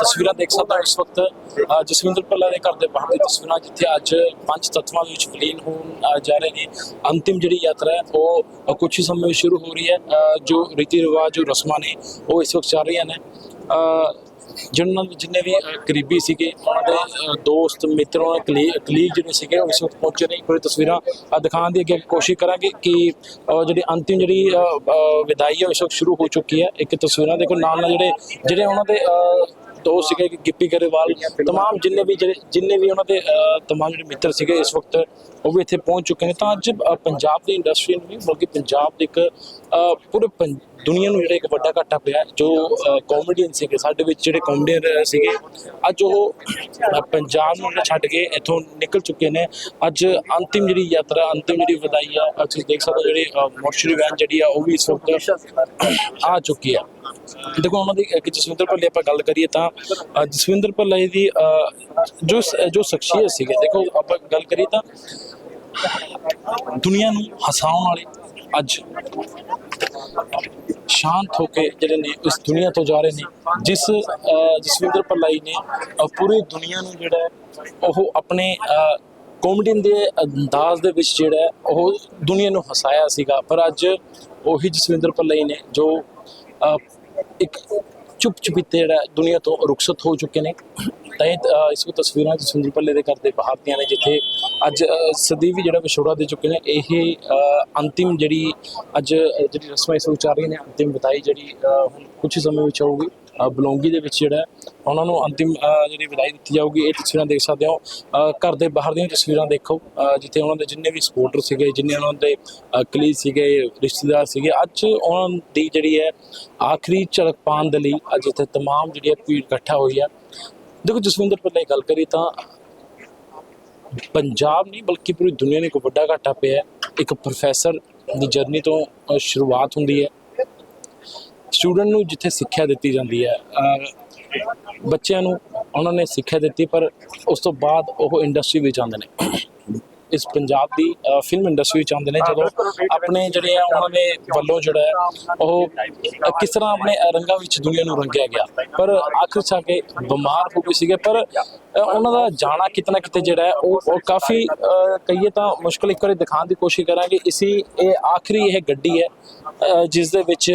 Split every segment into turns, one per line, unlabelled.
ਤਸਵੀਰਾਂ ਦੇਖ ਸਕਦੇ ਹੋ ਇਸ ਵਕਤ ਜਸਵਿੰਦਰ ਭੱਲਾ ਦੇ ਘਰ ਦੇ ਬਾਹਰ ਦੀ ਤਸਵੀਰਾਂ ਜਿੱਥੇ ਅੱਜ ਪੰਜ ਤੱਤਵਾਂ ਦੇ ਵਿੱਚ ਵਿਲੀਨ ਹੋਣ ਜਾ ਰਹੇ ਨੇ। ਅੰਤਿਮ ਜਿਹੜੀ ਯਾਤਰਾ ਹੈ ਉਹ ਅ, ਕੁਛ ਹੀ ਸਮੇਂ ਵਿੱਚ ਸ਼ੁਰੂ ਹੋ ਰਹੀ ਹੈ। ਜੋ ਰੀਤੀ ਰਿਵਾਜ ਜੋ ਰਸਮਾਂ ਨੇ ਉਹ ਇਸ ਵਕਤ ਚੱਲ ਰਹੀਆਂ ਨੇ। ਜਿਨ੍ਹਾਂ ਜਿੰਨੇ ਵੀ ਅ, ਕਰੀਬੀ ਸੀਗੇ ਉਹਨਾਂ ਦੇ ਦੋਸਤ ਮਿੱਤਰ ਉਹਨਾਂ ਕਲੀਗ ਜਿਹੜੇ ਸੀਗੇ ਉਹ ਇਸ ਵਕਤ ਪਹੁੰਚੇ ਨੇ। ਕੋਈ ਤਸਵੀਰਾਂ ਦਿਖਾਉਣ ਦੀ ਅੱਗੇ ਕੋਸ਼ਿਸ਼ ਕਰਾਂਗੇ ਕਿ ਜਿਹੜੀ ਅੰਤਿਮ ਜਿਹੜੀ ਵਿਦਾਈ ਹੈ ਉਹ ਇਸ ਵਕਤ ਸ਼ੁਰੂ ਹੋ ਚੁੱਕੀ ਹੈ। ਇੱਕ ਤਸਵੀਰਾਂ ਦੇਖੋ ਨਾਲ ਨਾਲ ਜਿਹੜੇ ਜਿਹੜੇ ਉਹਨਾਂ ਦੇ ਅ, ਦੋਸਤ ਸੀਗੇ ਕਿ ਗਿੱਪੀ ਗਰੇਵਾਲ तमाम ਜਿੰਨੇ ਵੀ ਜਿਹੜੇ ਜਿੰਨੇ ਵੀ ਉਹਨਾਂ ਦੇ ਅ, तमाम ਜਿਹੜੇ ਮਿੱਤਰ ਸੀਗੇ ਇਸ ਵਕਤ ਉਹ ਵੀ ਇੱਥੇ ਪਹੁੰਚ ਚੁੱਕੇ ਨੇ ਤਾਂ ਅੱਜ ਅ, ਪੰਜਾਬ ਦੀ ਇੰਡਸਟਰੀ ਨੂੰ ਵੀ ਬਲਕਿ ਪੰਜਾਬ ਦੇ ਇੱਕ ਅ, ਪੂਰੇ ਪੰ- ਦੁਨੀਆ ਨੂੰ ਜਿਹੜਾ ਇੱਕ ਵੱਡਾ ਘਾਟਾ ਪਿਆ, ਜੋ ਕਾਮੇਡੀਅਨ ਸੀਗੇ, ਸਾਡੇ ਵਿੱਚ ਜਿਹੜੇ ਕਾਮੇਡੀਅਨ ਸੀਗੇ, ਅੱਜ ਉਹ ਪੰਜਾਬ ਨੂੰ ਛੱਡ ਕੇ ਇੱਥੋਂ ਨਿਕਲ ਚੁੱਕੇ ਨੇ। ਅੱਜ ਅੰਤਿਮ ਜਿਹੜੀ ਯਾਤਰਾ, ਅੰਤਿਮ ਜਿਹੜੀ ਵਿਦਾਈ ਆ ਅੱਜ ਤੁਸੀਂ ਦੇਖ ਸਕਦੇ ਹੋ ਜਿਹੜੀ ਮੋਰਚਰੀ ਵੈਨ ਜਿਹੜੀ ਆ, ਉਹ ਵੀ ਇਸ ਵਕਤ ਆ ਚੁੱਕੀ ਆ। ਦੇਖੋ, ਉਹਨਾਂ ਦੀ, ਇੱਕ ਜਸਵਿੰਦਰ ਭੱਲੇ ਆਪਾਂ ਗੱਲ ਕਰੀਏ ਤਾਂ ਜਸਵਿੰਦਰ ਭੱਲੇ ਦੀ ਜੋ ਜੋ ਸ਼ਖਸੀਅਤ ਸੀਗੇ, ਦੇਖੋ, ਆਪਾਂ ਗੱਲ ਕਰੀਏ ਤਾਂ ਦੁਨੀਆ ਨੂੰ ਹਸਾਉਣ ਵਾਲੇ ਅੱਜ ਸ਼ਾਂਤ ਹੋ ਕੇ ਜਿਹੜੇ ਨੇ ਇਸ ਦੁਨੀਆ ਤੋਂ ਜਾ ਰਹੇ ਨੇ ਜਿਸ ਜਸਵਿੰਦਰ ਭੱਲਾਈ ਨੇ ਪੂਰੀ ਦੁਨੀਆ ਨੂੰ ਜਿਹੜਾ ਉਹ ਆਪਣੇ ਕਾਮੇਡੀਅਨ ਦੇ ਅੰਦਾਜ਼ ਦੇ ਵਿੱਚ ਜਿਹੜਾ ਉਹ ਦੁਨੀਆ ਨੂੰ ਹਸਾਇਆ ਸੀਗਾ। ਪਰ ਅੱਜ ਉਹੀ ਜਸਵਿੰਦਰ ਭੱਲਾਈ ਨੇ ਜੋ ਇੱਕ ਚੁੱਪ ਚੁਪੀਤੇ ਜਿਹੜਾ ਹੈ, ਦੁਨੀਆ ਤੋਂ ਰੁਖਸਤ ਹੋ ਚੁੱਕੇ ਨੇ। ਤਾਂ ਇਹ ਅ, ਇਸ ਵਿੱਚ ਤਸਵੀਰਾਂ ਜਸਵਿੰਦਰ ਭੱਲੇ ਦੇ ਘਰ ਦੇ ਬਾਹਰ ਦੀਆਂ ਨੇ ਜਿੱਥੇ ਅੱਜ ਅ, ਸਦੀਵੀ ਜਿਹੜਾ ਵਿਛੋੜਾ ਦੇ ਚੁੱਕੇ ਨੇ ਇਹ ਅ, ਅੰਤਿਮ ਜਿਹੜੀ ਅੱਜ ਅ, ਜਿਹੜੀ ਰਸਮਾਂ ਇਸ ਵਿੱਚ ਚੱਲ ਰਹੀਆਂ ਨੇ ਅੰਤਿਮ ਵਿਦਾਈ ਜਿਹੜੀ ਅ, ਹੁਣ ਕੁਝ ਹੀ ਸਮੇਂ ਵਿੱਚ ਹੋਊਗੀ ਅ, ਬਲੌਂਗੀ ਦੇ ਵਿੱਚ ਜਿਹੜਾ ਹੈ, ਉਹਨਾਂ ਨੂੰ ਅੰਤਿਮ ਅ, ਜਿਹੜੀ ਵਿਦਾਈ ਦਿੱਤੀ ਜਾਊਗੀ ਇਹ ਤਸਵੀਰਾਂ ਦੇਖ ਸਕਦੇ ਹੋ ਅ, ਘਰ ਦੇ ਬਾਹਰ ਦੀਆਂ ਤਸਵੀਰਾਂ ਦੇਖੋ ਅ, ਜਿੱਥੇ ਉਹਨਾਂ ਦੇ ਜਿੰਨੇ ਵੀ ਸਪੋਰਟਰ ਸੀਗੇ ਜਿੰਨੇ ਉਹਨਾਂ ਦੇ ਕਲੀਗ ਸੀਗੇ ਰਿਸ਼ਤੇਦਾਰ ਸੀਗੇ ਅੱਜ ਉਹਨਾਂ ਦੀ ਜਿਹੜੀ ਹੈ ਆਖਰੀ ਝਲਕ ਪਾਉਣ ਦੇ ਲਈ ਅੱਜ ਇੱਥੇ तमाम ਜਿਹੜੀ ਹੈ ਭੀੜ ਇਕੱਠਾ ਹੋਈ ਹੈ ਦੇਖੋ ਜਸਵਿੰਦਰ ਭੱਲੇ ਗੱਲ ਕਰੀ ਤਾਂ ਪੰਜਾਬ ਨਹੀਂ ਬਲਕਿ ਪੂਰੀ ਦੁਨੀਆ ਨੂੰ ਇੱਕ ਵੱਡਾ ਘਾਟਾ ਪਿਆ ਇੱਕ ਪ੍ਰੋਫੈਸਰ ਦੀ ਜਰਨੀ ਤੋਂ ਸ਼ੁਰੂਆਤ ਹੁੰਦੀ ਹੈ। ਸਟੂਡੈਂਟ ਨੂੰ ਜਿੱਥੇ ਸਿੱਖਿਆ ਦਿੱਤੀ ਜਾਂਦੀ ਹੈ ਬੱਚਿਆਂ ਨੂੰ ਉਹਨਾਂ ਨੇ ਸਿੱਖਿਆ ਦਿੱਤੀ, ਪਰ ਉਸ ਤੋਂ ਬਾਅਦ ਉਹ ਇੰਡਸਟਰੀ ਵਿੱਚ ਜਾਂਦੇ ਨੇ। ਇਸ ਪੰਜਾਬ ਦੀ ਫਿਲਮ ਇੰਡਸਟਰੀ ਵਿੱਚ ਆਉਂਦੇ ਨੇ ਜਦੋਂ ਆਪਣੇ ਜਿਹੜੇ ਆ ਉਹਨਾਂ ਦੇ ਵੱਲੋਂ ਜਿਹੜਾ ਉਹ ਕਿਸ ਤਰ੍ਹਾਂ ਆਪਣੇ ਰੰਗਾਂ ਵਿੱਚ ਦੁਨੀਆ ਨੂੰ ਰੰਗਿਆ ਗਿਆ। ਪਰ ਆਖਿਰ ਚਾ ਕੇ ਬਿਮਾਰ ਹੋ ਗਏ ਸੀਗੇ ਪਰ ਉਹਨਾਂ ਦਾ ਜਾਣਾ ਕਿਤਨਾ ਕਿਤੇ ਜਿਹੜਾ ਉਹ ਕਾਫੀ ਕਹੀਏ ਤਾਂ ਮੁਸ਼ਕਲ ਇੱਕ ਵਾਰੀ ਦਿਖਾਉਣ ਦੀ ਕੋਸ਼ਿਸ਼ ਕਰਾਂਗੇ। ਇਸੀ ਇਹ ਆਖਰੀ ਇਹ ਗੱਡੀ ਹੈ ਜਿਸ ਦੇ ਵਿੱਚ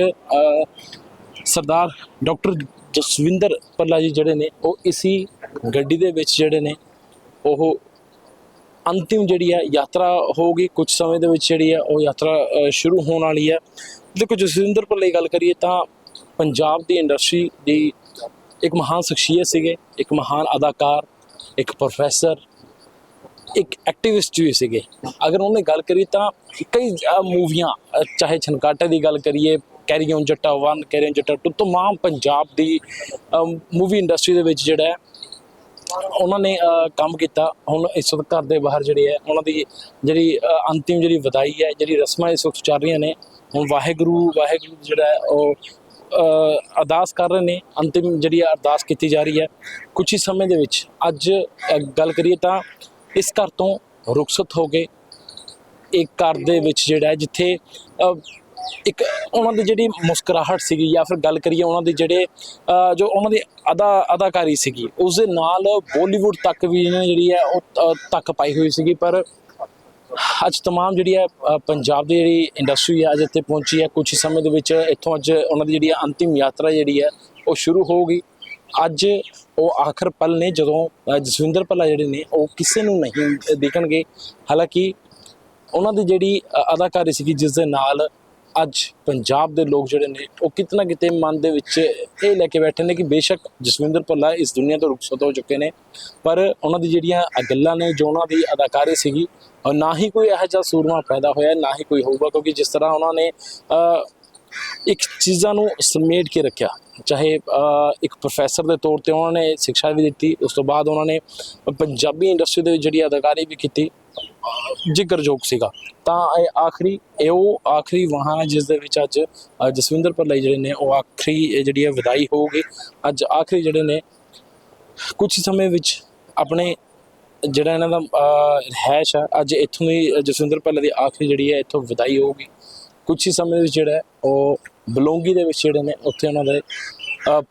ਸਰਦਾਰ ਡਾਕਟਰ ਜਸਵਿੰਦਰ ਪੱਲਾ ਜੀ ਜਿਹੜੇ ਨੇ ਉਹ ਇਸੀ ਗੱਡੀ ਦੇ ਵਿੱਚ ਜਿਹੜੇ ਨੇ ਉਹ ਅੰਤਿਮ ਜਿਹੜੀ ਹੈ ਯਾਤਰਾ ਹੋਊਗੀ ਕੁਝ ਸਮੇਂ ਦੇ ਵਿੱਚ ਜਿਹੜੀ ਹੈ ਉਹ ਯਾਤਰਾ ਸ਼ੁਰੂ ਹੋਣ ਵਾਲੀ ਹੈ। ਦੇਖੋ ਜਸਵਿੰਦਰ ਪੱਲੇ ਦੀ ਗੱਲ ਕਰੀਏ ਤਾਂ ਪੰਜਾਬ ਦੀ ਇੰਡਸਟਰੀ ਦੀ ਇੱਕ ਮਹਾਨ ਸ਼ਖਸੀਅਤ ਸੀਗੇ, ਇੱਕ ਮਹਾਨ ਅਦਾਕਾਰ, ਇੱਕ ਪ੍ਰੋਫੈਸਰ ਇੱਕ ਐਕਟਿਵਿਸਟ ਵੀ ਸੀਗੇ। ਅਗਰ ਉਹਨੇ ਗੱਲ ਕਰੀ ਤਾਂ ਕਈ ਮੂਵੀਆਂ ਚਾਹੇ ਛਨਕਾਟੇ ਦੀ ਗੱਲ ਕਰੀਏ, carry on Jatta 1 carry on Jatta 2 ਤਮਾਮ ਪੰਜਾਬ ਦੀ ਮੂਵੀ ਇੰਡਸਟਰੀ ਦੇ ਵਿੱਚ ਜਿਹੜਾ ਉਹਨਾਂ ਨੇ ਕੰਮ ਕੀਤਾ। ਹੁਣ ਇਸ ਵਕਤ ਘਰ ਦੇ ਬਾਹਰ ਜਿਹੜੇ ਹੈ, ਉਹਨਾਂ ਦੀ ਜਿਹੜੀ ਅੰਤਿਮ ਜਿਹੜੀ ਵਿਦਾਈ ਹੈ, ਜਿਹੜੀ ਰਸਮਾਂ ਇਸ ਵਕਤ ਚੱਲ ਰਹੀਆਂ ਨੇ, ਹੁਣ ਵਾਹਿਗੁਰੂ ਵਾਹਿਗੁਰੂ ਜਿਹੜਾ ਹੈ, ਉਹ ਅਰਦਾਸ ਕਰ ਰਹੇ ਨੇ। ਅੰਤਿਮ ਜਿਹੜੀ ਅਰਦਾਸ ਕੀਤੀ ਜਾ ਰਹੀ ਹੈ। ਕੁਝ ਹੀ ਸਮੇਂ ਦੇ ਵਿੱਚ ਅੱਜ ਗੱਲ ਕਰੀਏ ਤਾਂ ਇਸ ਘਰ ਤੋਂ ਰੁਖਸਤ ਹੋ ਗਏ ਇੱਕ ਘਰ ਦੇ ਵਿੱਚ ਜਿਹੜਾ ਹੈ, ਜਿੱਥੇ ਇੱਕ ਉਹਨਾਂ ਦੀ ਜਿਹੜੀ ਮੁਸਕਰਾਹਟ ਸੀਗੀ ਜਾਂ ਫਿਰ ਗੱਲ ਕਰੀਏ ਉਹਨਾਂ ਦੀ ਜਿਹੜੇ ਅ, ਜੋ ਉਹਨਾਂ ਦੀ ਅਦਾ ਅਦਾਕਾਰੀ ਸੀਗੀ ਉਸ ਦੇ ਨਾਲ ਬਾਲੀਵੁੱਡ ਤੱਕ ਵੀ ਇਹਨੇ ਜਿਹੜੀ ਹੈ ਉਹ ਅ, ਤੱਕ ਪਾਈ ਹੋਈ ਸੀਗੀ ਪਰ ਅੱਜ तमाम ਜਿਹੜੀ ਹੈ ਅ, ਪੰਜਾਬ ਦੀ ਜਿਹੜੀ ਇੰਡਸਟਰੀ ਹੈ ਅੱਜ ਇੱਥੇ ਪਹੁੰਚੀ ਹੈ ਕੁਝ ਹੀ ਸਮੇਂ ਦੇ ਵਿੱਚ ਇੱਥੋਂ ਅੱਜ ਉਹਨਾਂ ਦੀ ਜਿਹੜੀ ਅੰਤਿਮ ਯਾਤਰਾ ਜਿਹੜੀ ਹੈ ਉਹ ਸ਼ੁਰੂ ਹੋਊਗੀ ਅੱਜ ਉਹ ਆਖਰ ਪਲ ਨੇ ਜਦੋਂ ਅ, ਜਸਵਿੰਦਰ ਭੱਲਾ ਜਿਹੜੇ ਨੇ ਉਹ ਕਿਸੇ ਨੂੰ ਨਹੀਂ ਦੇਖਣਗੇ ਹਾਲਾਂਕਿ ਉਹਨਾਂ ਦੀ ਜਿਹੜੀ ਅ, ਅਦਾਕਾਰੀ ਸੀਗੀ ਜਿਸ ਦੇ ਨਾਲ ਅੱਜ ਪੰਜਾਬ ਦੇ ਲੋਕ ਜਿਹੜੇ ਨੇ, ਉਹ ਕਿਤਨਾ ਕਿਤੇ ਮਨ ਦੇ ਵਿੱਚ ਇਹ ਲੈ ਕੇ ਬੈਠੇ ਨੇ ਕਿ ਬੇਸ਼ੱਕ ਜਸਵਿੰਦਰ ਭੱਲਾ ਇਸ ਦੁਨੀਆ ਤੋਂ ਰੁਖਸਤ ਹੋ ਚੁੱਕੇ ਨੇ, ਪਰ ਉਹਨਾਂ ਦੀ ਜਿਹੜੀਆਂ ਗੱਲਾਂ ਨੇ, ਜੋ ਉਹਨਾਂ ਦੀ ਅਦਾਕਾਰੀ ਸੀਗੀ ਔਰ ਨਾ ਹੀ ਕੋਈ ਇਹੋ ਜਿਹਾ ਸੂਰਮਾ ਪੈਦਾ ਹੋਇਆ, ਨਾ ਹੀ ਕੋਈ ਹੋਊਗਾ, ਕਿਉਂਕਿ ਜਿਸ ਤਰ੍ਹਾਂ ਉਹਨਾਂ ਨੇ ਇੱਕ ਚੀਜ਼ਾਂ ਨੂੰ ਸਮੇਟ ਕੇ ਰੱਖਿਆ, ਚਾਹੇ ਇੱਕ ਪ੍ਰੋਫੈਸਰ ਦੇ ਤੌਰ ਤੇ ਉਹਨਾਂ ਨੇ ਸਿੱਖਿਆ ਵੀ ਦਿੱਤੀ, ਉਸ ਤੋਂ ਬਾਅਦ ਉਹਨਾਂ ਨੇ ਪੰਜਾਬੀ ਇੰਡਸਟਰੀ ਦੇ ਵਿੱਚ ਜਿਹੜੀ ਅਦਾਕਾਰੀ ਵੀ ਕੀਤੀ ਜਿਗਰਯੋਗ ਸੀਗਾ। ਤਾਂ ਇਹ ਆਖਰੀ ਇਹ ਉਹ ਆਖਰੀ ਵਾਹਾਂ ਜਿਸ ਦੇ ਵਿੱਚ ਅੱਜ ਜਸਵਿੰਦਰ ਭੱਲਾ ਜਿਹੜੇ ਨੇ ਉਹ ਆਖਰੀ ਜਿਹੜੀ ਹੈ ਵਿਦਾਈ ਹੋਊਗੀ। ਅੱਜ ਆਖਰੀ ਜਿਹੜੇ ਨੇ ਕੁਝ ਸਮੇਂ ਵਿੱਚ ਆਪਣੇ ਜਿਹੜਾ ਇਹਨਾਂ ਦਾ ਅ, ਰਿਹਾਇਸ਼ ਆ ਅੱਜ ਇੱਥੋਂ ਦੀ ਜਸਵਿੰਦਰ ਭੱਲਾ ਦੀ ਆਖਰੀ ਜਿਹੜੀ ਹੈ ਇੱਥੋਂ ਵਿਦਾਈ ਹੋਊਗੀ। ਕੁਝ ਹੀ ਸਮੇਂ ਵਿੱਚ ਜਿਹੜਾ ਉਹ ਬਲੌਂਗੀ ਦੇ ਵਿੱਚ ਜਿਹੜੇ ਨੇ ਉੱਥੇ ਉਹਨਾਂ ਦੇ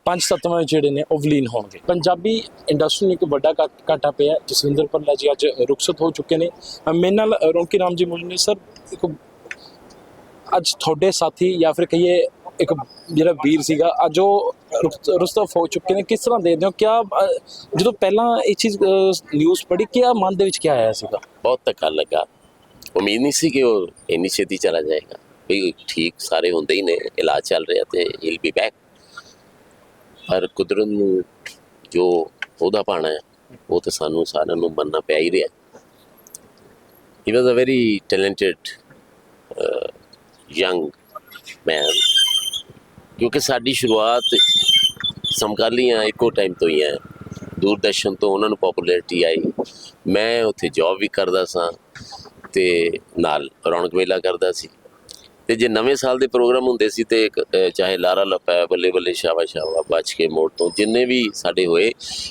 ਪੰਜ ਸੱਤਵਾਂ ਜਿਹੜੇ ਨੇ ਉਹ ਵਿਲੀਨ ਹੋਣਗੇ। ਪੰਜਾਬੀ ਇੰਡਸਟਰੀ ਨੂੰ ਇੱਕ ਵੱਡਾ ਘਾਟਾ ਪਿਆ ਜਸਵਿੰਦਰ ਭੱਲਾ ਜੀ ਅੱਜ ਰੁਖਸਤ ਹੋ ਚੁੱਕੇ ਨੇ। ਮੇਰੇ ਨਾਲ ਰੌਣਕੀ ਰਾਮ ਜੀ ਮੌਜੂਦ ਸਰ, ਇੱਕ ਅੱਜ ਤੁਹਾਡੇ ਸਾਥੀ ਜਾਂ ਫਿਰ ਕਹੀਏ ਇੱਕ ਜਿਹੜਾ ਵੀਰ ਸੀਗਾ, ਅੱਜ ਉਹ ਰੁਸਤਫ ਹੋ ਚੁੱਕੇ ਨੇ। ਕਿਸ ਤਰ੍ਹਾਂ ਦੇਖਦੇ ਹੋ? ਕਿਆ ਜਦੋਂ ਪਹਿਲਾਂ ਇਹ ਚੀਜ਼ ਨਿਊਜ਼ ਪੜ੍ਹੀ, ਕਿਆ ਮਨ ਦੇ ਵਿੱਚ ਕੀ ਆਇਆ ਸੀਗਾ?
ਬਹੁਤ ਧੱਕਾ ਲੱਗਾ। ਉਮੀਦ ਨਹੀਂ ਸੀ ਕਿ ਉਹ ਇੰਨੀ ਛੇਤੀ ਚਲਾ ਜਾਏਗਾ। ਵੀ ਠੀਕ ਸਾਰੇ ਹੁੰਦੇ ਹੀ ਨੇ, ਇਲਾਜ ਚੱਲ ਰਿਹਾ ਤੇ ਹੀਲ ਬੀ ਬੈਕ ਪਰ ਕੁਦਰਤ ਨੂੰ ਜੋ ਉਹਦਾ ਪਾਣਾ ਹੈ, ਉਹ ਤੇ ਸਾਨੂੰ ਸਾਰਿਆਂ ਨੂੰ ਮੰਨਣਾ ਪਿਆ ਹੀ ਰਿਹਾ ਹੀ। Was a very talented young man ਕਿਉਂਕਿ ਸਾਡੀ ਸ਼ੁਰੂਆਤ ਸਮਕਾਲੀਆਂ ਇੱਕੋ ਟਾਈਮ ਤੋਂ ਹੀ ਹੈ। ਦੂਰਦਰਸ਼ਨ ਤੋਂ ਉਹਨਾਂ ਨੂੰ ਪਪੂਲੈਰਿਟੀ ਆਈ। ਮੈਂ ਉੱਥੇ ਜੌਬ ਵੀ ਕਰਦਾ ਸਾਂ ਤੇ ਨਾਲ ਰੌਣਕ ਮੇਲਾ ਕਰਦਾ ਸੀ। ਤੇ ਜੇ ਨਵੇਂ ਸਾਲ ਦੇ ਪ੍ਰੋਗਰਾਮ ਹੁੰਦੇ ਸੀ ਤੇ ਚਾਹੇ ਲਾਰਾ ਲੱਪਾ ਬੱਲੇ ਬੱਲੇ ਸ਼ਾਵਾ ਸ਼ਾਵਾ ਬਚ ਕੇ ਮੋੜ ਤੋਂ ਜਿੰਨੇ ਵੀ ਸਾਡੇ ਹੋਏ,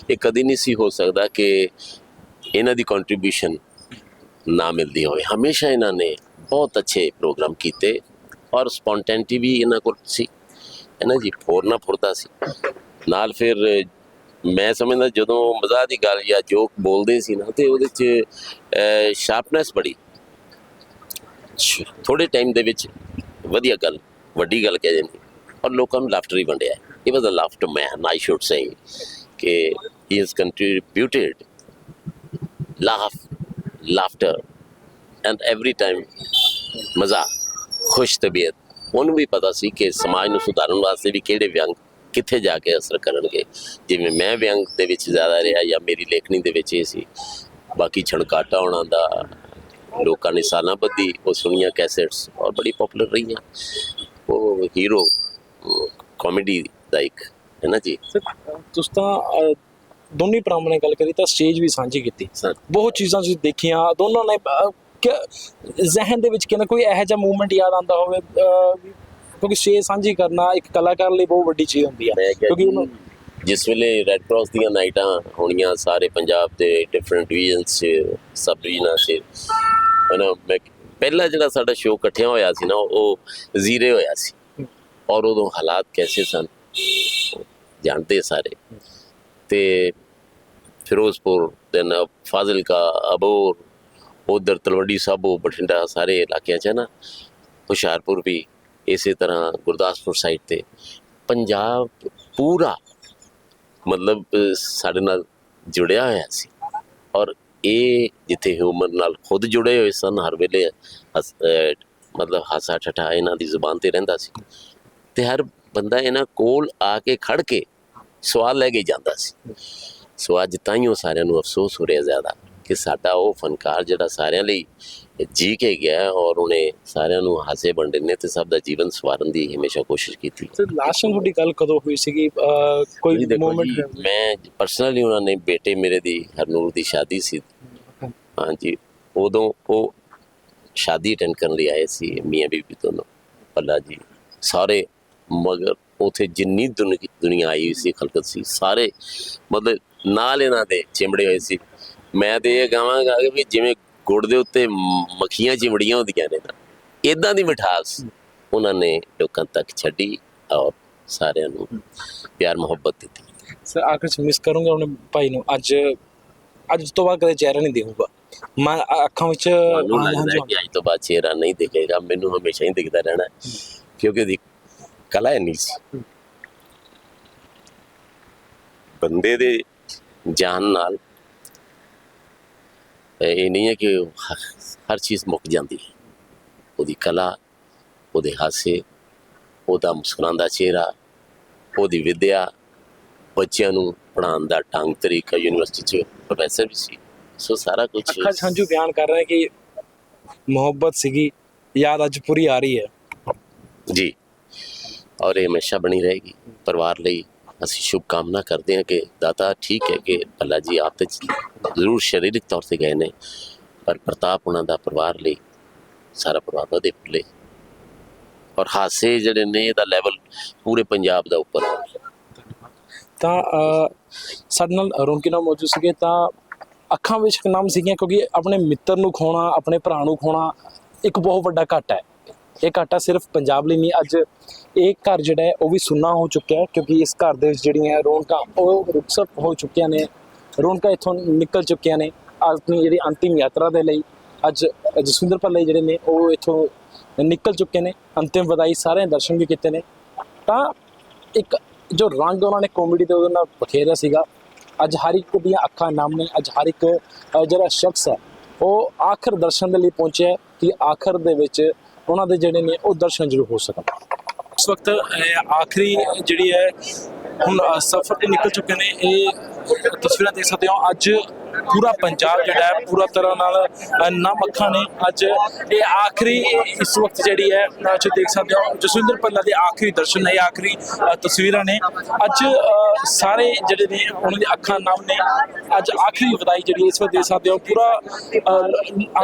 ਇਹ ਕਦੀ ਨਹੀਂ ਸੀ ਹੋ ਸਕਦਾ ਕਿ ਇਹਨਾਂ ਦੀ ਕੰਟਰੀਬਿਊਸ਼ਨ ਨਾ ਮਿਲਦੀ ਹੋਵੇ। ਹਮੇਸ਼ਾ ਇਹਨਾਂ ਨੇ ਬਹੁਤ ਅੱਛੇ ਪ੍ਰੋਗਰਾਮ ਕੀਤੇ ਔਰ ਸਪੌਂਟੈਨਿਟੀ ਵੀ ਇਹਨਾਂ ਕੋਲ ਸੀ। ਹੈ ਨਾ ਜੀ? ਫੋਰਨਾ ਫੁਰਤਾ ਸੀ। ਨਾਲ ਫਿਰ ਮੈਂ ਸਮਝਦਾ ਜਦੋਂ ਮਜ਼ਾਕ ਦੀ ਗੱਲ ਜਾਂ ਜੋਕ ਬੋਲਦੇ ਸੀ ਨਾ, ਤੇ ਉਹਦੇ ਚ ਸ਼ਾਰਪਨੈਸ ਬੜੀ। ਥੋੜੇ ਟਾਈਮ ਦੇ ਵਿੱਚ ਵਧੀਆ ਗੱਲ, ਵੱਡੀ ਗੱਲ ਕਹਿ ਜਾਂਦੀ ਔਰ ਲੋਕਾਂ ਨੂੰ ਲਾਫਟਰ ਹੀ ਵੰਡਿਆ। ਹੀ was a laughter man I should say ਕਿ he has contributed laugh laughter and every time ਮਜ਼ਾ, ਖੁਸ਼ ਤਬੀਅਤ। ਉਹਨੂੰ ਵੀ ਪਤਾ ਸੀ ਕਿ ਸਮਾਜ ਨੂੰ ਸੁਧਾਰਨ ਵਾਸਤੇ ਵੀ ਕਿਹੜੇ ਵਿਅੰਗ ਕਿੱਥੇ ਜਾ ਕੇ ਅਸਰ ਕਰਨਗੇ। ਜਿਵੇਂ ਮੈਂ ਵਿਅੰਗ ਦੇ ਵਿੱਚ ਜ਼ਿਆਦਾ ਰਿਹਾ ਜਾਂ ਮੇਰੀ ਲੇਖਣੀ ਦੇ ਵਿੱਚ ਇਹ ਸੀ। ਬਾਕੀ ਛਣਕਾਟਾ ਹੋਣਾ ਦਾ ਲੋਕਾਂ ਨੇ ਸਾਲਾਂ ਬੱਧੀ ਉਹ ਸੁਣੀਆਂ ਕੈਸੇਟਸ ਔਰ ਬੜੀ ਪਪੂਲਰ ਰਹੀਆਂ। ਉਹ ਹੀਰੋ ਕਾਮੇਡੀ ਦਾ ਇੱਕ ਹੈ ਨਾ ਜੀ?
ਤੁਸੀਂ ਤਾਂ ਦੋਨੇ ਭਰਾਵਾਂ ਨੇ ਗੱਲ ਕਰੀ ਤਾਂ ਸਟੇਜ ਵੀ ਸਾਂਝੀ ਕੀਤੀ। ਬਹੁਤ ਚੀਜ਼ਾਂ ਤੁਸੀਂ ਦੇਖੀਆਂ ਦੋਨਾਂ ਨੇ ਜ਼ਿਹਨ ਦੇ ਵਿੱਚ ਕਿਹਨਾਂ ਕੋਈ ਇਹੋ ਜਿਹਾ ਮੂਵਮੈਂਟ ਯਾਦ ਆਉਂਦਾ ਹੋਵੇ ਕਿਉਂਕਿ ਸਟੇਜ ਸਾਂਝੀ ਕਰਨਾ ਇੱਕ ਕਲਾਕਾਰ ਲਈ ਬਹੁਤ ਵੱਡੀ ਚੀਜ਼ ਹੁੰਦੀ ਹੈ ਕਿਉਂਕਿ
ਜਿਸ ਵੇਲੇ ਰੈੱਡ ਕਰਾਸ ਦੀਆਂ ਨਾਈਟਾਂ ਹੋਣੀਆਂ ਸਾਰੇ ਪੰਜਾਬ ਦੇ ਡਿਫਰੈਂਟ ਡਿਵੀਜ਼ਨਸ 'ਚ ਸਬ ਡਿਵੀਜ਼ਨਾਂ 'ਚ ਹਨਾ, ਮੈਂ ਪਹਿਲਾ ਜਿਹੜਾ ਸਾਡਾ ਸ਼ੋਅ ਇਕੱਠਿਆਂ ਹੋਇਆ ਸੀ ਨਾ, ਉਹ ਜ਼ੀਰੇ ਹੋਇਆ ਸੀ। ਔਰ ਉਦੋਂ ਹਾਲਾਤ ਕੈਸੇ ਸਨ, ਜਾਣਦੇ ਸਾਰੇ। ਤੇ ਫਿਰੋਜ਼ਪੁਰ ਦੈਨ ਫਾਜ਼ਿਲਕਾ ਅਬੋਰ ਉਧਰ ਤਲਵੰਡੀ ਸਾਬੋ ਬਠਿੰਡਾ ਸਾਰੇ ਇਲਾਕਿਆਂ 'ਚ ਹੈ ਨਾ, ਹੁਸ਼ਿਆਰਪੁਰ ਵੀ ਇਸੇ ਤਰ੍ਹਾਂ ਗੁਰਦਾਸਪੁਰ ਸਾਈਡ ਤੇ। ਪੰਜਾਬ ਪੂਰਾ ਮਤਲਬ ਸਾਡੇ ਨਾਲ ਜੁੜਿਆ ਹੋਇਆ ਸੀ। ਔਰ ਇਹ ਜਿੱਥੇ ਹਿਊਮਨ ਨਾਲ ਖੁਦ ਜੁੜੇ ਹੋਏ ਸਨ, ਹਰ ਵੇਲੇ ਮਤਲਬ ਹਾਸਾ ਠਠਾ ਇਹਨਾਂ ਦੀ ਜ਼ੁਬਾਨ ਤੇ ਰਹਿੰਦਾ ਸੀ ਤੇ ਹਰ ਬੰਦਾ ਇਹਨਾਂ ਕੋਲ ਆ ਕੇ ਖੜ ਕੇ ਸਵਾਲ ਲੈ ਕੇ ਜਾਂਦਾ ਸੀ। ਸੋ ਅੱਜ ਤਾਂ ਹੀ ਉਹ ਸਾਰਿਆਂ ਨੂੰ ਅਫਸੋਸ ਹੋ ਰਿਹਾ ਜ਼ਿਆਦਾ ਕਿ ਸਾਡਾ ਉਹ ਫਨਕਾਰ ਜਿਹੜਾ ਸਾਰਿਆਂ ਲਈ ਜੀ ਕੇ ਗਿਆ ਔਰ ਉਹਨੇ ਸਾਰਿਆਂ ਨੂੰ ਹਾਸੇ ਵੰਡੇ ਨੇ ਤੇ ਸਭ ਦਾ ਜੀਵਨ ਸਵਾਰਨ ਦੀ ਹਮੇਸ਼ਾ ਕੋਸ਼ਿਸ਼ ਕੀਤੀ।
ਸਰ ਲਾਸਟ ਟਾਈਮ ਤੁਹਾਡੀ ਗੱਲ ਕਦੋਂ ਹੋਈ ਸੀਗੀ? ਕੋਈ
ਜੀ, ਮੈਂ ਪਰਸਨਲੀ ਉਹਨਾਂ ਨੇ ਬੇਟੇ ਮੇਰੇ ਦੀ ਹਰਨੂਰ ਦੀ ਸ਼ਾਦੀ ਸੀ। ਹਾਂਜੀ ਉਦੋਂ ਉਹ ਸ਼ਾਦੀ ਅਟੈਂਡ ਕਰਨ ਲਈ ਆਏ ਸੀ ਮੀਆਂ ਬੀਬੀ ਦੋਨੋਂ ਪੱਲਾ ਜੀ। ਸਾਰੇ ਮਗਰ ਉਥੇ ਜਿੰਨੀ ਦੁਨੀ- ਦੁਨੀਆ ਆਈ ਸੀ ਖਲਕਤ ਸੀ ਸਾਰੇ ਮਤਲਬ ਨਾਲ ਇਹਨਾਂ ਦੇ ਚਿਮੜੇ ਹੋਏ ਸੀ। ਮੈਂ ਤੇ ਇਹ ਕਹਾਂਗਾ ਕਿ ਜਿਵੇਂ ਗੁੜ ਦੇ ਉੱਤੇ ਮੱਖੀਆਂ ਚਿਮੜੀਆਂ ਹੁੰਦੀਆਂ ਨੇ ਇਦਾਂ ਦੀ ਮਿਠਾਸ ਉਹਨਾਂ ਨੇ ਲੋਕਾਂ ਤੱਕ ਛੱਡੀ ਔਰ ਸਾਰਿਆਂ ਨੂੰ ਪਿਆਰ ਮੁਹੱਬਤ ਦਿੱਤੀ।
ਸਰ ਆਖਰ ਚ ਮਿਸ ਕਰੂੰਗਾ ਉਹਨੇ ਭਾਈ ਨੂੰ ਅੱਜ ਅੱਜ ਤੋਂ ਬਾਅਦ ਕਦੇ ਚਿਹਰਾ ਨਹੀਂ ਦੇਖੂਗਾ। ਮੈਂ ਅੱਖਾਂ ਵਿੱਚ
ਅੱਜ ਤੋਂ ਬਾਅਦ ਚਿਹਰਾ ਨਹੀਂ ਦਿਖੇਗਾ ਮੈਨੂੰ ਹਮੇਸ਼ਾ ਹੀ ਦਿਖਦਾ ਰਹਿਣਾ। ਕਿਉਂਕਿ ਉਹਦੀ ਕਲਾ ਇੰਨੀ ਸੀ। ਬੰਦੇ ਦੇ ਜਾਨ ਨਾਲ ਇਹ ਨਹੀਂ ਹੈ ਕਿ ਹਰ ਚੀਜ਼ ਮੁੱਕ ਜਾਂਦੀ। ਹੈ ਉਹਦੀ ਕਲਾ ਉਹਦੇ ਹਾਸੇ ਉਹਦਾ ਮੁਸਕਰਾਉਂਦਾ ਚਿਹਰਾ ਉਹਦੀ ਵਿਦਿਆ ਬੱਚਿਆਂ ਨੂੰ ਪੜ੍ਹਾਉਣ ਦਾ ਢੰਗ ਤਰੀਕਾ ਯੂਨੀਵਰਸਿਟੀ 'ਚ ਪ੍ਰੋਫੈਸਰ ਵੀ ਸੀ। ਸੋ ਸਾਰਾ ਕੁਝ
ਅੱਖਾਂ ਹੰਝੂ ਬਿਆਨ ਕਰ ਰਹੇ ਕਿ ਮੁਹੱਬਤ ਸੀਗੀ ਯਾਦ ਅੱਜ ਪੂਰੀ ਆ ਰਹੀ ਹੈ।
ਜੀ। ਔਰ ਇਹ ਹਮੇਸ਼ਾ ਬਣੀ ਰਹੇਗੀ। ਪਰਿਵਾਰ ਲਈ ਅਸੀਂ ਸ਼ੁਭ ਕਾਮਨਾ ਕਰਦੇ ਹਾਂ ਕਿ ਦਾਤਾ ਠੀਕ ਹੈ ਕਿ ਅੱਲਾ ਜੀ ਆਪ ਤੇ ਜ਼ਰੂਰ ਸਰੀਰਕ ਤੌਰ ਤੇ ਗਏ ਨੇ, ਪਰ ਪ੍ਰਤਾਪ ਉਹਨਾਂ ਦਾ ਪਰਿਵਾਰ ਲਈ, ਸਾਰਾ ਪਰਿਵਾਰ ਉਹਦੇ ਲਈ। ਔਰ ਹਾਸੇ ਜਿਹੜੇ ਨੇ ਇਹਦਾ ਲੈਵਲ ਪੂਰੇ ਪੰਜਾਬ ਦਾ ਉੱਪਰ ਹੈ
ਤਾਂ ਸਾਡੇ ਨਾਲ ਰੌਣਕੀ ਮੌਜੂਦ ਸੀਗੇ, ਤਾਂ ਅੱਖਾਂ ਵਿੱਚ ਨਾਮ ਸੀਗੀਆਂ, ਕਿਉਂਕਿ ਆਪਣੇ ਮਿੱਤਰ ਨੂੰ ਖੋਣਾ, ਆਪਣੇ ਭਰਾ ਨੂੰ ਖੋਣਾ ਇੱਕ ਬਹੁਤ ਵੱਡਾ ਘਾਟਾ ਹੈ। ਇਹ ਘਾਟਾ ਸਿਰਫ ਪੰਜਾਬ ਲਈ ਨਹੀਂ, ਅੱਜ ਇਹ ਘਰ ਜਿਹੜਾ ਹੈ, ਉਹ ਵੀ ਸੁੰਨਾ ਹੋ ਚੁੱਕਿਆ ਹੈ, ਕਿਉਂਕਿ ਇਸ ਘਰ ਦੇ ਵਿੱਚ ਜਿਹੜੀਆਂ ਰੌਣਕਾਂ, ਉਹ ਰੁਕਸਤ ਹੋ ਚੁੱਕੀਆਂ ਨੇ, ਰੌਣਕਾਂ ਇੱਥੋਂ ਨਿਕਲ ਚੁੱਕੀਆਂ ਨੇ, ਆਪਣੀ ਜਿਹੜੀ ਅੰਤਿਮ ਯਾਤਰਾ ਦੇ ਲਈ, ਅੱਜ ਜਸਵਿੰਦਰ ਭੱਲੇ ਜਿਹੜੇ ਨੇ, ਉਹ ਇੱਥੋਂ ਨਿਕਲ ਚੁੱਕੇ ਨੇ, ਅੰਤਿਮ ਵਧਾਈ ਸਾਰਿਆਂ ਦਰਸ਼ਨ ਵੀ ਕੀਤੇ ਨੇ। ਤਾਂ ਇੱਕ ਜੋ ਰੰਗ ਉਹਨਾਂ ਨੇ ਕਾਮੇਡੀ ਦੇ ਉਹਦੇ ਨਾਲ ਬਖੇਰਿਆ ਸੀਗਾ, ਅੱਜ ਹਰ ਇੱਕ ਦੀਆਂ ਅੱਖਾਂ ਨਮ ਨੇ, ਅੱਜ ਹਰ ਇੱਕ ਜਿਹੜਾ ਸ਼ਖਸ ਹੈ, ਉਹ ਆਖਰ ਦਰਸ਼ਨ ਦੇ ਲਈ ਪਹੁੰਚਿਆ ਕਿ ਆਖਰ ਦੇ ਵਿੱਚ ਉਹਨਾਂ ਦੇ ਜਿਹੜੇ ਨੇ ਉਹ ਦਰਸ਼ਨ ਜ਼ਰੂਰ ਹੋ ਸਕਣ। ਇਸ ਵਕਤ ਆਖਰੀ ਜਿਹੜੀ ਹੈ, ਹੁਣ ਸਫ਼ਰ ਤੇ ਨਿਕਲ ਚੁੱਕੇ ਨੇ, ਇਹ ਤਸਵੀਰਾਂ ਦੇਖ ਸਕਦੇ ਹੋ। ਅੱਜ ਪੂਰਾ ਪੰਜਾਬ ਜਿਹੜਾ ਹੈ ਪੂਰਾ ਤਰ੍ਹਾਂ ਨਾਲ ਅ, ਨਮ ਅੱਖਾਂ ਨੇ ਅੱਜ ਇਹ ਆਖਰੀ ਇਸ ਵਕਤ ਜਿਹੜੀ ਹੈ ਅੱਜ ਦੇਖ ਸਕਦੇ ਹੋ ਜਸਵਿੰਦਰ ਪੱਲਾ ਦੇ ਆਖਰੀ ਦਰਸ਼ਨ ਨੇ ਆਖਰੀ ਤਸਵੀਰਾਂ ਨੇ। ਅੱਜ ਸਾਰੇ ਜਿਹੜੇ ਨੇ ਉਹਨਾਂ ਦੀ ਅੱਖਾਂ ਨਮ ਨੇ। ਅੱਜ ਆਖਰੀ ਵਧਾਈ ਜਿਹੜੀ ਇਸ ਵਕਤ ਦੇਖ ਸਕਦੇ ਹੋ ਪੂਰਾ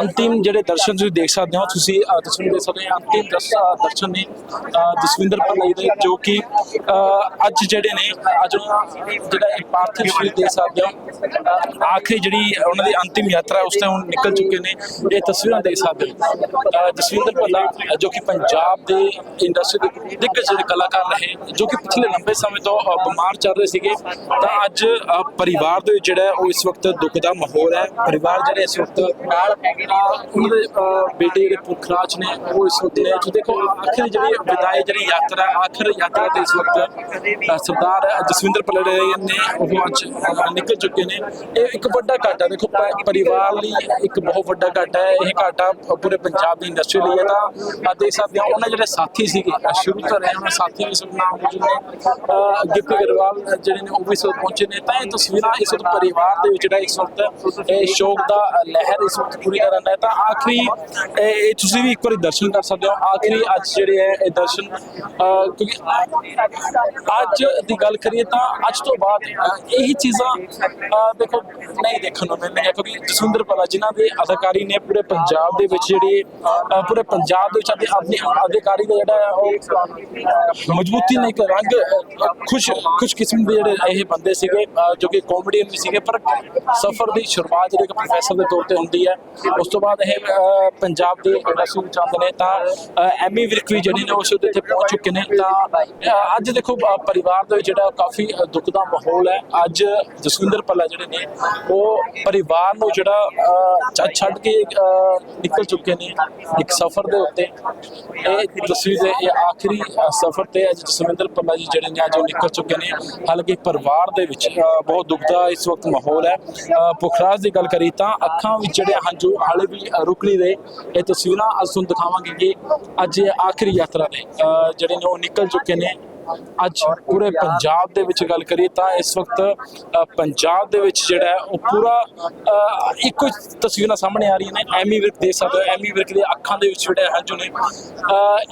ਅੰਤਿਮ ਜਿਹੜੇ ਦਰਸ਼ਨ ਤੁਸੀਂ ਦੇਖ ਸਕਦੇ ਹੋ ਤੁਸੀਂ ਤਸਵੀਰ ਦੇਖ ਸਕਦੇ ਹੋ ਅੰਤਿਮ ਦਰਸ਼ਨ ਨੇ ਅ, ਜਸਵਿੰਦਰ ਪੱਲਾ ਜੀ ਦੇ ਜੋ ਕਿ ਅ, ਅੱਜ ਜਿਹੜੇ ਨੇ ਅੱਜ ਜਿਹੜਾ ਇਹ ਪਾਰਥਿਵ ਸਰੀਰ ਦੇਖ ਸਕਦੇ ਹੋ ਆਖਰੀ ਜਿਹੜੀ ਉਹਨਾਂ ਦੀ ਅੰਤਿਮ ਯਾਤਰਾ ਉਸ ਤੇ ਹੁਣ ਨਿਕਲ ਚੁੱਕੇ ਨੇ, ਇਹ ਤਸਵੀਰਾਂ ਦੇਖ ਸਕਦੇ ਹੋ। ਜਸਵਿੰਦਰ ਭੱਲਾ, ਜੋ ਕਿ ਪੰਜਾਬ ਦੇ ਇੰਡਸਟਰੀ ਦੇ ਦਿੱਗਜ ਜਿਹੜੇ ਕਲਾਕਾਰ ਰਹੇ, ਜੋ ਕਿ ਪਿਛਲੇ ਲੰਬੇ ਸਮੇਂ ਤੋਂ ਬਿਮਾਰ ਚੱਲ ਰਹੇ ਸੀਗੇ, ਤਾਂ ਅੱਜ ਪਰਿਵਾਰ ਦੇ ਜਿਹੜਾ ਉਹ ਇਸ ਵਕਤ ਦੁੱਖ ਦਾ ਮਾਹੌਲ ਹੈ। ਪਰਿਵਾਰ ਜਿਹੜੇ ਇਸ ਵਕਤ ਨਾਲ ਉਹਨਾਂ ਦੇ ਬੇਟੇ ਜਿਹੜੇ ਪੁਖਰਾਜ ਨੇ, ਉਹ ਇਸ ਵਕਤ ਨੇ। ਜੋ ਦੇਖੋ, ਆਖਿਰ ਜਿਹੜੀ ਵਿਦਾਈ ਜਿਹੜੀ ਯਾਤਰਾ, ਆਖਰ ਯਾਤਰਾ ਤੇ ਇਸ ਵਕਤ ਸਰਦਾਰ ਜਸਵਿੰਦਰ ਪਲੜੇ ਨੇ, ਉਹ ਅੱਜ ਨਿਕਲ ਚੁੱਕੇ ਨੇ। ਇਹ ਇੱਕ ਵੱਡਾ ਘਾਟਾ ਦੇਖੋ ਪਰਿਵਾਰ ਲਈ ਇੱਕ ਬਹੁਤ ਵੱਡਾ ਘਾਟਾ ਹੈ। ਇਹ ਘਾਟਾ ਪੂਰੇ ਪੰਜਾਬ ਦੀ ਇੰਡਸਟਰੀ ਲਈ ਹੈ ਤਾਂ ਆ ਦੇਖ ਸਕਦੇ ਹੋ ਉਹਨਾਂ ਜਿਹੜੇ ਸਾਥੀ ਸੀਗੇ ਸ਼ੁਰੂ ਤੋਂ ਰਹੇ ਉਹਨਾਂ ਸਾਥੀ ਵੀ ਸਭ ਮੌਜੂਦ ਨੇ। ਗਿੱਪੀ ਗਰੇਵਾਲ ਜਿਹੜੇ ਨੇ ਉਹ ਵੀ ਇਸ ਪਹੁੰਚੇ ਨੇ। ਤਾਂ ਇਹ ਤਸਵੀਰਾਂ ਇਸ ਵਕਤ ਪਰਿਵਾਰ ਦੇ ਵਿੱਚ ਜਿਹੜਾ ਇਸ ਵਕਤ ਇਹ ਸ਼ੋਕ ਦਾ ਲਹਿਰ ਇਸ ਵਕਤ ਪੂਰੀ ਤਰ੍ਹਾਂ ਹੈ। ਤਾਂ ਆਖਰੀ ਇਹ ਤੁਸੀਂ ਵੀ ਇੱਕ ਵਾਰੀ ਦਰਸ਼ਨ ਕਰ ਸਕਦੇ ਹੋ। ਆਖਰੀ ਅੱਜ ਜਿਹੜੇ ਹੈ ਇਹ ਦਰਸ਼ਨ ਕਿਉਂਕਿ ਅੱਜ ਦੀ ਗੱਲ ਕਰੀਏ ਤਾਂ ਅੱਜ ਤੋਂ ਬਾਅਦ ਅ, ਇਹੀ ਚੀਜ਼ਾਂ ਦੇਖੋ ਨਹੀਂ ਦੇਖਣ ਨੂੰ ਮਿਲਣਗੀਆਂ ਕਿਉਂਕਿ ਜਸਵਿੰਦਰ ਭੱਲਾ ਜਿਨ੍ਹਾਂ ਦੇ ਅਧਿਕਾਰੀ ਨੇ ਪੂਰੇ ਪੰਜਾਬ ਦੇ ਵਿੱਚ ਜਿਹੜੇ ਪੂਰੇ ਪੰਜਾਬ ਦੇ ਵਿੱਚ ਆਪਣੀ ਅਧਿਕਾਰੀ ਦਾ ਜਿਹੜਾ ਉਹ ਮਜ਼ਬੂਤੀ ਨਾਲ ਇੱਕ ਰੰਗ ਖੁਸ਼ ਖੁਸ਼ ਕਿਸਮ ਦੇ ਜਿਹੜੇ ਇਹ ਬੰਦੇ ਸੀਗੇ ਜੋ ਕਿ ਕਾਮੇਡੀਅਨ ਵੀ ਸੀਗੇ, ਪਰ ਸਫ਼ਰ ਦੀ ਸ਼ੁਰੂਆਤ ਜਿਹੜੀ ਇੱਕ ਪ੍ਰੋਫੈਸਰ ਦੇ ਤੌਰ ਤੇ ਹੁੰਦੀ ਹੈ, ਉਸ ਤੋਂ ਬਾਅਦ ਇਹ ਪੰਜਾਬ ਦੇ ਇੰਡਸਟਰੀ ਵਿੱਚ ਨੇ, ਤਾਂ ਐਮੀ ਵਿਰਕ ਵੀ ਜਿਹੜੀ ਨੇ ਉਸ ਦੇ ਇੱਥੇ ਪਹੁੰਚ ਚੁੱਕੇ ਨੇ, ਤਾਂ ਅੱਜ ਦੇਖੋ ਪਰਿਵਾਰ ਦੇ ਵਿੱਚ ਜਿਹੜਾ ਕਾਫੀ ਦੁੱਖ ਦਾ ਮਾਹੌਲ ਹੈ, ਅੱਜ ਜਸਵਿੰਦਰ ਭੱਲਾ ਜਿਹੜੇ ਨੇ, ਉਹ ਪਰਿਵਾਰ ਨੂੰ ਜਿਹੜਾ ਛੱਡ ਕੇ ਨਿਕਲ ਚੁੱਕੇ ਨੇ ਇੱਕ ਸਫ਼ਰ ਦੇ ਉੱਤੇ। ਇਹ ਤਸਵੀਰ ਦੇ, ਇਹ ਆਖਰੀ ਸਫ਼ਰ ਤੇ ਅੱਜ ਜਸਵਿੰਦਰ ਭੱਲਾ ਜੀ ਜਿਹੜੇ ਨੇ ਅੱਜ ਉਹ ਨਿਕਲ ਚੁੱਕੇ ਨੇ। ਹਾਲਾਂਕਿ ਪਰਿਵਾਰ ਦੇ ਵਿੱਚ ਬਹੁਤ ਦੁੱਖ ਦਾ ਇਸ ਵਕਤ ਮਾਹੌਲ ਹੈ। ਪੁਖਰਾਜ ਦੀ ਗੱਲ ਕਰੀ ਤਾਂ ਅੱਖਾਂ ਵਿੱਚ ਜਿਹੜੇ ਹੰਝੂ ਹਾਲੇ ਵੀ ਰੁਕ ਨਹੀਂ ਰਹੇ, ਇਹ ਤਸਵੀਰਾਂ ਅੱਜ ਤੁਹਾਨੂੰ ਦਿਖਾਵਾਂਗੇ ਕਿ ਅੱਜ ਇਹ ਆਖਰੀ ਯਾਤਰਾ ਨੇ ਜਿਹੜੇ ਨੇ ਉਹ ਨਿਕਲ ਚੁੱਕੇ ਨੇ। ਅੱਜ ਪੂਰੇ ਪੰਜਾਬ ਦੇ ਵਿੱਚ ਗੱਲ ਕਰੀਏ ਤਾਂ ਇਸ ਵਕਤ ਪੰਜਾਬ ਦੇ ਵਿੱਚ ਜਿਹੜਾ ਹੈ ਉਹ ਪੂਰਾ ਇੱਕੋ ਤਸਵੀਰਾਂ ਸਾਹਮਣੇ ਆ ਰਹੀਆਂ ਨੇ ਐਮੀ ਵਿਰਕ ਦੇ ਸਕਦੇ ਹੋ ਐਮੀ ਵਿਰਕ ਦੇ ਅੱਖਾਂ ਦੇ ਵਿੱਚ ਜਿਹੜੇ ਹੰਝੂ ਨੇ।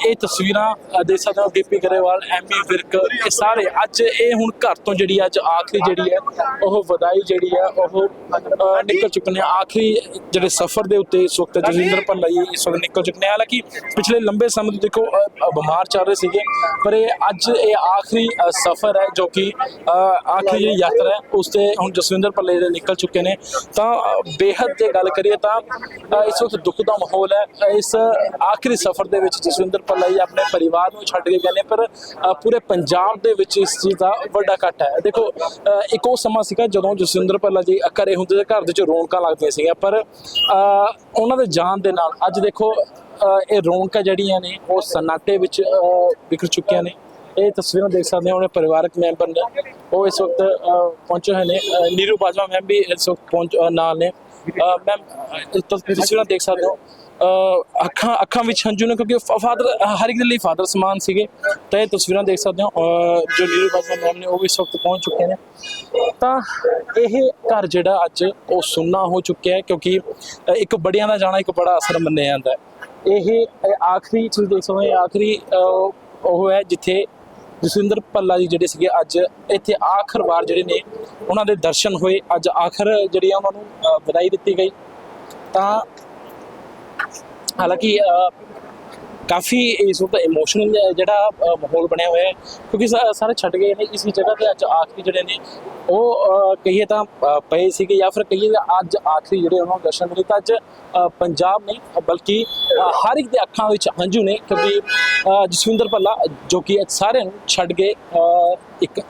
ਇਹ ਤਸਵੀਰਾਂ ਦੇਖ ਸਕਦੇ ਹੋ ਡੀਪੀ ਗਰੇਵਾਲ ਐਮੀ ਵਿਰਕ ਇਹ ਸਾਰੇ ਅੱਜ ਇਹ ਹੁਣ ਘਰ ਤੋਂ ਜਿਹੜੀ ਅੱਜ ਆਖਰੀ ਜਿਹੜੀ ਹੈ ਉਹ ਵਧਾਈ ਜਿਹੜੀ ਹੈ ਉਹ ਨਿਕਲ ਚੁੱਕੇ ਨੇ ਆਖਰੀ ਜਿਹੜੇ ਸਫ਼ਰ ਦੇ ਉੱਤੇ ਇਸ ਵਕਤ ਜਸਿੰਦਰ ਭੱਲਾ ਜੀ ਇਸ ਵਕਤ ਨਿਕਲ ਚੁੱਕੇ ਨੇ ਹਾਲਾਂਕਿ ਪਿਛਲੇ ਲੰਬੇ ਸਮੇਂ ਤੋਂ ਦੇਖੋ ਬਿਮਾਰ ਚੱਲ ਰਹੇ ਸੀਗੇ ਪਰ ਇਹ ਅੱਜ ਇਹ ਆਖਰੀ ਸਫ਼ਰ ਹੈ ਜੋ ਕਿ ਆਖਰੀ ਜਿਹੜੀ ਯਾਤਰਾ ਹੈ ਉਸ ਤੇ ਹੁਣ ਜਸਵਿੰਦਰ ਭੱਲੇ ਜਿਹੜੇ ਨਿਕਲ ਚੁੱਕੇ ਨੇ। ਤਾਂ ਬੇਹੱਦ ਜੇ ਗੱਲ ਕਰੀਏ ਤਾਂ ਇਸ ਵਕਤ ਦੁੱਖ ਦਾ ਮਾਹੌਲ ਹੈ। ਇਸ ਆਖਰੀ ਸਫ਼ਰ ਦੇ ਵਿੱਚ ਜਸਵਿੰਦਰ ਭੱਲਾ ਜੀ ਆਪਣੇ ਪਰਿਵਾਰ ਨੂੰ ਛੱਡ ਕੇ ਗਏ ਨੇ ਪਰ ਪੂਰੇ ਪੰਜਾਬ ਦੇ ਵਿੱਚ ਇਸ ਚੀਜ਼ ਦਾ ਵੱਡਾ ਘਾਟਾ ਹੈ। ਦੇਖੋ ਇੱਕ ਉਹ ਸਮਾਂ ਸੀਗਾ ਜਦੋਂ ਜਸਵਿੰਦਰ ਭੱਲਾ ਜੀ ਘਰੇ ਹੁੰਦੇ ਤੇ ਘਰ ਦੇ ਵਿੱਚ ਰੌਣਕਾਂ ਲੱਗਦੀਆਂ ਸੀਗੀਆਂ ਪਰ ਉਹਨਾਂ ਦੇ ਜਾਣ ਦੇ ਨਾਲ ਅੱਜ ਦੇਖੋ ਇਹ ਰੌਣਕਾਂ ਜਿਹੜੀਆਂ ਨੇ ਉਹ ਸਨਾਟੇ ਵਿੱਚ ਅ, ਵਿਖਰ ਚੁੱਕੀਆਂ ਨੇ। ਇਹ ਤਸਵੀਰਾਂ ਦੇਖ ਸਕਦੇ ਹੋ ਉਹਨੇ ਪਰਿਵਾਰਕ ਮੈਂਬਰ ਨੇ। ਉਹ ਇਸ ਵਕਤ ਪਹੁੰਚੇ ਹੋਏ ਨੇ। ਨੀਰੂ ਬਾਜਵਾ ਮੈਮ ਵੀ ਇਸ ਵਕਤ ਪਹੁੰਚ ਨਾਲ ਨੇ। ਮੈਮ ਤਸਵੀਰਾਂ ਦੇਖ ਸਕਦੇ ਹੋ। ਅੱਖਾਂ ਅੱਖਾਂ ਵਿੱਚ ਹੰਝੂ ਨੇ, ਕਿਉਂਕਿ ਫਾਦਰ ਹਰ ਇੱਕ ਦੇ ਲਈ ਫਾਦਰ ਸਮਾਨ ਸੀਗੇ। ਤਾਂ ਇਹ ਤਸਵੀਰਾਂ ਦੇਖ ਸਕਦੇ ਹੋ। ਜੋ ਨੀਰੂ ਬਾਜਵਾ ਮੈਮ ਨੇ, ਉਹ ਵੀ ਇਸ ਵਕਤ ਪਹੁੰਚ ਚੁੱਕੇ ਨੇ। ਤਾਂ ਇਹ ਘਰ ਜਿਹੜਾ ਅੱਜ, ਉਹ ਸੁੰਨਾ ਹੋ ਚੁੱਕਿਆ ਹੈ, ਕਿਉਂਕਿ ਇੱਕ ਬੜਿਆਂ ਦਾ ਜਾਣਾ, ਇੱਕ ਬੜਾ ਅਸਰ ਮੰਨਿਆ ਜਾਂਦਾ ਹੈ। ਇਹ ਆਖਰੀ, ਤੁਸੀਂ ਦੇਖ ਸਕਦੇ ਹੋ ਆਖਰੀ ਉਹ ਹੈ ਜਿੱਥੇ ਜਸਵਿੰਦਰ ਭੱਲਾ ਜੀ ਜਿਹੜੇ ਸੀਗੇ ਅੱਜ ਇੱਥੇ ਆਖਰ ਵਾਰ ਜਿਹੜੇ ਨੇ ਉਹਨਾਂ ਦੇ ਦਰਸ਼ਨ ਹੋਏ। ਅੱਜ ਆਖਰ ਜਿਹੜੀ ਆ ਉਹਨਾਂ ਨੂੰ ਅ, ਵਧਾਈ ਦਿੱਤੀ ਗਈ। ਤਾਂ ਹਾਲਾਂਕਿ ਅ, ਕਾਫੀ ਇਸ ਵਕਤ ਇਮੋਸ਼ਨਲ ਜਿਹੜਾ ਮਾਹੌਲ ਬਣਿਆ ਹੋਇਆ ਹੈ ਕਿਉਂਕਿ ਸਾਰੇ ਛੱਡ ਗਏ ਨੇ ਇਸ ਜਗ੍ਹਾ ਤੇ ਅੱਜ ਆਖਰੀ ਜਿਹੜੇ ਨੇ ਉਹ ਕਹੀਏ ਤਾਂ ਪਏ ਸੀਗੇ ਜਾਂ ਫਿਰ ਕਹੀਏ ਅੱਜ ਆਖਰੀ ਜਿਹੜੇ ਉਹਨਾਂ ਨੂੰ ਦਰਸ਼ਨ ਮਿਲੇ ਤਾਂ ਅੱਜ ਪੰਜਾਬ ਨੇ ਬਲਕਿ ਹਰ ਇੱਕ ਦੇ ਅੱਖਾਂ ਵਿੱਚ ਹੰਝੂ ਨੇ ਕਿਉਂਕਿ ਜਸਵਿੰਦਰ ਭੱਲਾ ਜੋ ਕਿ ਅੱਜ ਸਾਰਿਆਂ ਨੂੰ ਛੱਡ ਕੇ ਅ, ਇੱਕ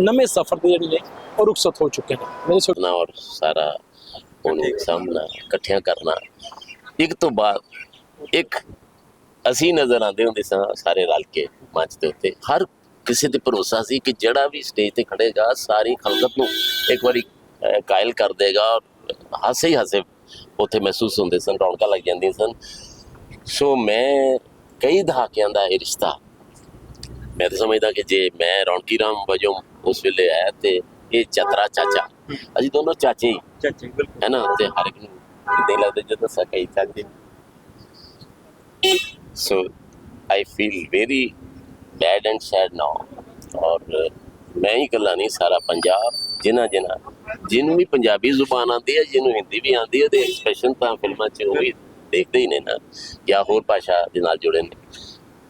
ਨਵੇਂ ਸਫ਼ਰ ਦੇ ਜਿਹੜੇ ਨੇ ਉਹ ਰੁਖਸਤ ਹੋ ਚੁੱਕੇ ਨੇ। ਮੇਰੇ ਛੋਟੇ
ਔਰ ਸਾਰਾ ਉਹਨੂੰ ਸਾਹਮਣਾ ਇਕੱਠਿਆਂ ਕਰਨਾ ਇੱਕ ਤੋਂ ਬਾਅਦ ਇੱਕ ਅਸੀਂ ਨਜ਼ਰ ਆਉਂਦੇ ਹੁੰਦੇ ਸਾਂ ਸਾਰੇ ਰਲ ਕੇ ਮੰਚ ਦੇ ਉੱਤੇ। ਹਰ ਕਿਸੇ ਤੇ ਭਰੋਸਾ ਸੀ ਕਿ ਜਿਹੜਾ ਵੀ ਸਟੇਜ ਤੇ ਖੜੇਗਾ ਸਾਰੀ ਖਲਕਤ ਨੂੰ ਇੱਕ ਵਾਰੀ ਕਾਇਲ ਕਰ ਦੇਗਾ ਔਰ ਹਾਸੇ ਹੀ ਹਾਸੇ ਉੱਥੇ ਮਹਿਸੂਸ ਹੁੰਦੇ ਸਨ ਰੌਣਕਾਂ ਲੱਗ ਜਾਂਦੀਆਂ ਸਨ। ਸੋ ਮੈਂ ਕਈ ਦਹਾਕਿਆਂ ਦਾ ਇਹ ਰਿਸ਼ਤਾ ਮੈਂ ਤਾਂ ਸਮਝਦਾ ਕਿ ਜੇ ਮੈਂ ਰੌਣਕੀ ਰਾਮ ਵਜੋਂ ਉਸ ਵੇਲੇ ਆਇਆ ਤੇ ਇਹ ਚਤਰਾ ਚਾਚਾ ਅਸੀਂ ਦੋਨੋਂ ਚਾਚੇ ਹੀ
ਚਾਚਾ ਜੀ ਬਿਲਕੁਲ।
ਹੈ ਨਾ? ਤੇ ਹਰ ਇੱਕ ਨੂੰ ਇਦਾਂ ਲੱਗਦਾ ਜਦੋਂ ਸਕਈ ਚਾਚੇ। So I feel very bad and sad now ਔਰ ਮੈਂ ਹੀ ਇਕੱਲਾ ਨਹੀਂ ਸਾਰਾ ਪੰਜਾਬ ਜਿਨ੍ਹਾਂ ਜਿਨ੍ਹਾਂ ਜਿਹਨੂੰ ਵੀ ਪੰਜਾਬੀ ਜ਼ੁਬਾਨ ਆਉਂਦੀ ਹੈ ਜਿਹਨੂੰ ਹਿੰਦੀ ਵੀ ਆਉਂਦੀ ਹੈ ਤੇ ਐਕਸਪ੍ਰੈਸ਼ਨ ਤਾਂ ਫਿਲਮਾਂ 'ਚ ਉਹ ਵੀ ਦੇਖਦੇ ਹੀ ਨੇ ਨਾ ਜਾਂ ਹੋਰ ਭਾਸ਼ਾ ਦੇ ਨਾਲ ਜੁੜੇ ਨੇ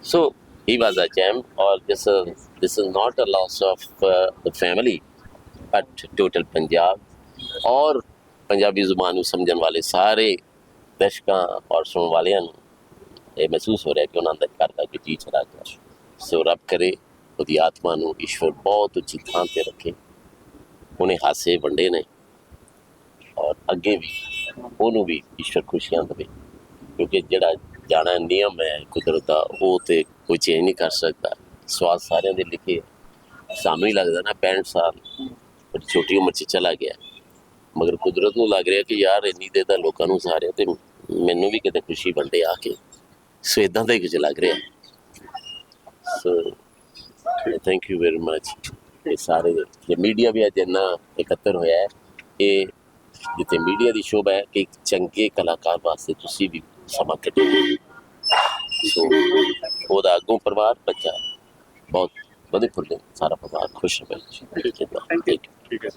ਸੋ ਹੀ was a gem, or this is this is not a loss of uh, the family, but ਔਰ ਪੰਜਾਬੀ ਜ਼ੁਬਾਨ ਨੂੰ ਸਮਝਣ ਵਾਲੇ ਸਾਰੇ ਦਰਸ਼ਕਾਂ ਔਰ ਸੁਣਨ ਵਾਲਿਆਂ ਨੂੰ ਇਹ ਮਹਿਸੂਸ ਹੋ ਰਿਹਾ ਕਿ ਉਹਨਾਂ ਦਾ ਘਰ ਦਾ ਕੋਈ ਜੀ ਚਲਾ ਗਿਆ ਸੋ ਰੱਬ ਕਰੇ, ਉਹਦੀ ਆਤਮਾ ਨੂੰ ਈਸ਼ਵਰ ਬਹੁਤ ਉੱਚੀ ਥਾਂ ਤੇ ਰੱਖੇ। ਉਹਨੇ ਹਾਸੇ ਵੰਡੇ ਨੇ ਔਰ ਅੱਗੇ ਵੀ ਉਹਨੂੰ ਵੀ ਈਸ਼ਵਰ ਖੁਸ਼ੀਆਂ ਦੇਵੇ। ਕਿਉਂਕਿ ਜਿਹੜਾ ਜਾਣਾ ਨਿਯਮ ਹੈ ਕੁਦਰਤ ਦਾ, ਉਹ ਤੇ ਕੋਈ ਚੇਂਜ ਨਹੀਂ ਕਰ ਸਕਦਾ। ਸਵਾਦ ਸਾਰਿਆਂ ਦੇ ਲਿਖੇ ਸਾਨੂੰ ਹੀ ਲੱਗਦਾ ਨਾ 65 ਸਾਲ ਬੜੀ ਛੋਟੀ ਉਮਰ 'ਚ ਚਲਾ ਗਿਆ। ਮਗਰ ਕੁਦਰਤ ਨੂੰ ਲੱਗ ਰਿਹਾ ਕਿ ਯਾਰ ਇੰਨੀ ਦੇ ਤਾਂ ਲੋਕਾਂ ਨੂੰ ਸਾਰਿਆਂ ਤੇ ਮੈਨੂੰ ਵੀ ਕਿਤੇ ਖੁਸ਼ੀ ਵੰਡੇ ਆ ਕੇ। ਸੋ ਇਦਾਂ ਦਾ ਹੀ ਕੁਝ ਲੱਗ ਰਿਹਾ। So thank you very much ਇਹ ਸਾਰੇ ਇਹ ਮੀਡੀਆ ਵੀ ਅੱਜ ਇੰਨਾ ਇਕੱਤਰ ਹੋਇਆ ਹੈ ਇਹ ਜਿੱਥੇ ਮੀਡੀਆ ਦੀ ਸ਼ੋਭਾ ਹੈ ਕਿ ਇੱਕ ਚੰਗੇ ਕਲਾਕਾਰ ਵਾਸਤੇ ਤੁਸੀਂ ਵੀ ਸਮਾਂ ਕੱਢੋ। ਸੋ ਉਹਦਾ ਅੱਗੋਂ ਪਰਿਵਾਰ ਬੱਚਾ ਬਹੁਤ ਵਧੀਆ ਫੁੱਲੇ ਸਾਰਾ ਪਰਿਵਾਰ ਖੁਸ਼ ਹੈ।
ਥੈਂਕ ਯੂ ਠੀਕ ਹੈ